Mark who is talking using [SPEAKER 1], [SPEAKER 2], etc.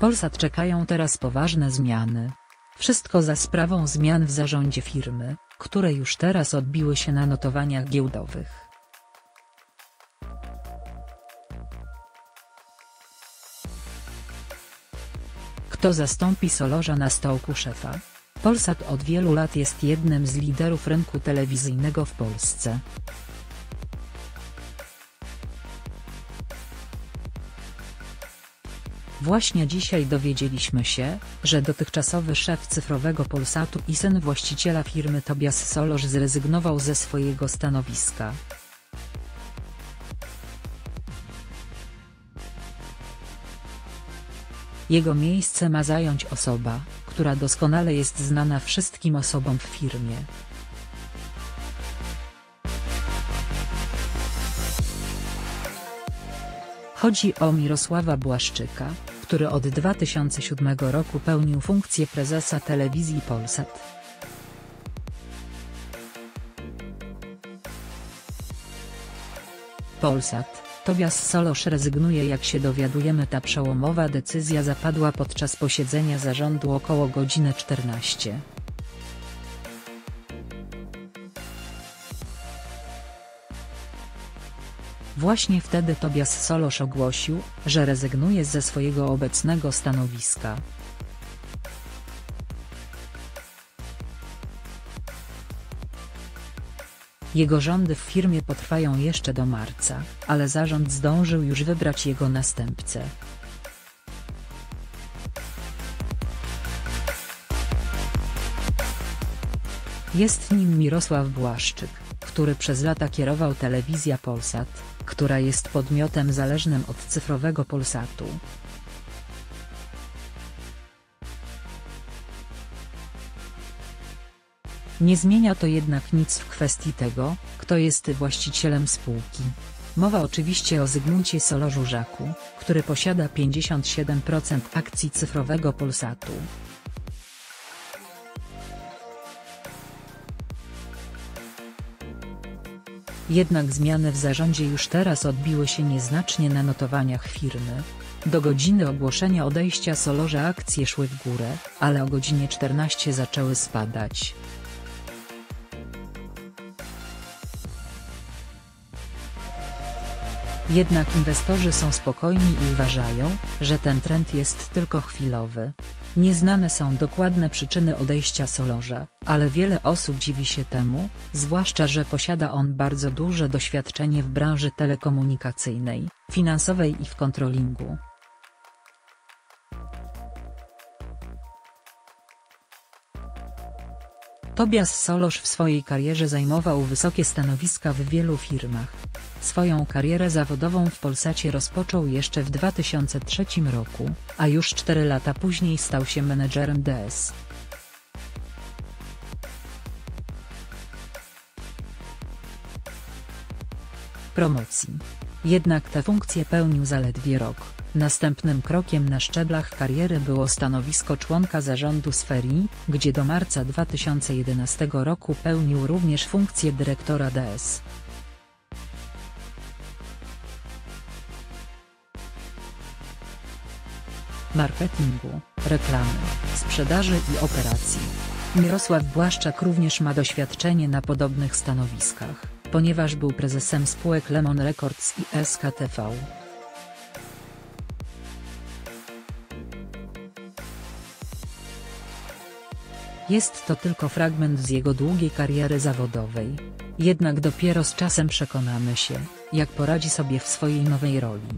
[SPEAKER 1] Polsat czekają teraz poważne zmiany. Wszystko za sprawą zmian w zarządzie firmy, które już teraz odbiły się na notowaniach giełdowych. Kto zastąpi Solorza na stołku szefa? Polsat od wielu lat jest jednym z liderów rynku telewizyjnego w Polsce. Właśnie dzisiaj dowiedzieliśmy się, że dotychczasowy szef cyfrowego Polsatu i syn właściciela firmy Tobias Solorz zrezygnował ze swojego stanowiska. Jego miejsce ma zająć osoba, która doskonale jest znana wszystkim osobom w firmie. Chodzi o Mirosława Błaszczyka, który od 2007 roku pełnił funkcję prezesa telewizji Polsat. Polsat, Tobias Solosz rezygnuje jak się dowiadujemy ta przełomowa decyzja zapadła podczas posiedzenia zarządu około godziny 14. Właśnie wtedy Tobias Solosz ogłosił, że rezygnuje ze swojego obecnego stanowiska. Jego rządy w firmie potrwają jeszcze do marca, ale zarząd zdążył już wybrać jego następcę. Jest nim Mirosław Błaszczyk, który przez lata kierował telewizja Polsat, która jest podmiotem zależnym od cyfrowego Polsatu. Nie zmienia to jednak nic w kwestii tego, kto jest właścicielem spółki. Mowa oczywiście o Zygmuncie Solorzu-Żaku, który posiada 57% akcji cyfrowego Polsatu. Jednak zmiany w zarządzie już teraz odbiły się nieznacznie na notowaniach firmy. Do godziny ogłoszenia odejścia Solorza akcje szły w górę, ale o godzinie 14 zaczęły spadać. Jednak inwestorzy są spokojni i uważają, że ten trend jest tylko chwilowy. Nieznane są dokładne przyczyny odejścia Solorza, ale wiele osób dziwi się temu, zwłaszcza że posiada on bardzo duże doświadczenie w branży telekomunikacyjnej, finansowej i w kontrolingu. Tobias Solosz w swojej karierze zajmował wysokie stanowiska w wielu firmach. Swoją karierę zawodową w Polsacie rozpoczął jeszcze w 2003 roku, a już cztery lata później stał się menedżerem DS. Promocji. Jednak tę funkcję pełnił zaledwie rok. Następnym krokiem na szczeblach kariery było stanowisko członka zarządu Sferii, gdzie do marca 2011 roku pełnił również funkcję dyrektora DS. Marketingu, reklamy, sprzedaży i operacji. Mirosław Błaszczak również ma doświadczenie na podobnych stanowiskach, ponieważ był prezesem spółek Lemon Records i SKTV. Jest to tylko fragment z jego długiej kariery zawodowej. Jednak dopiero z czasem przekonamy się, jak poradzi sobie w swojej nowej roli.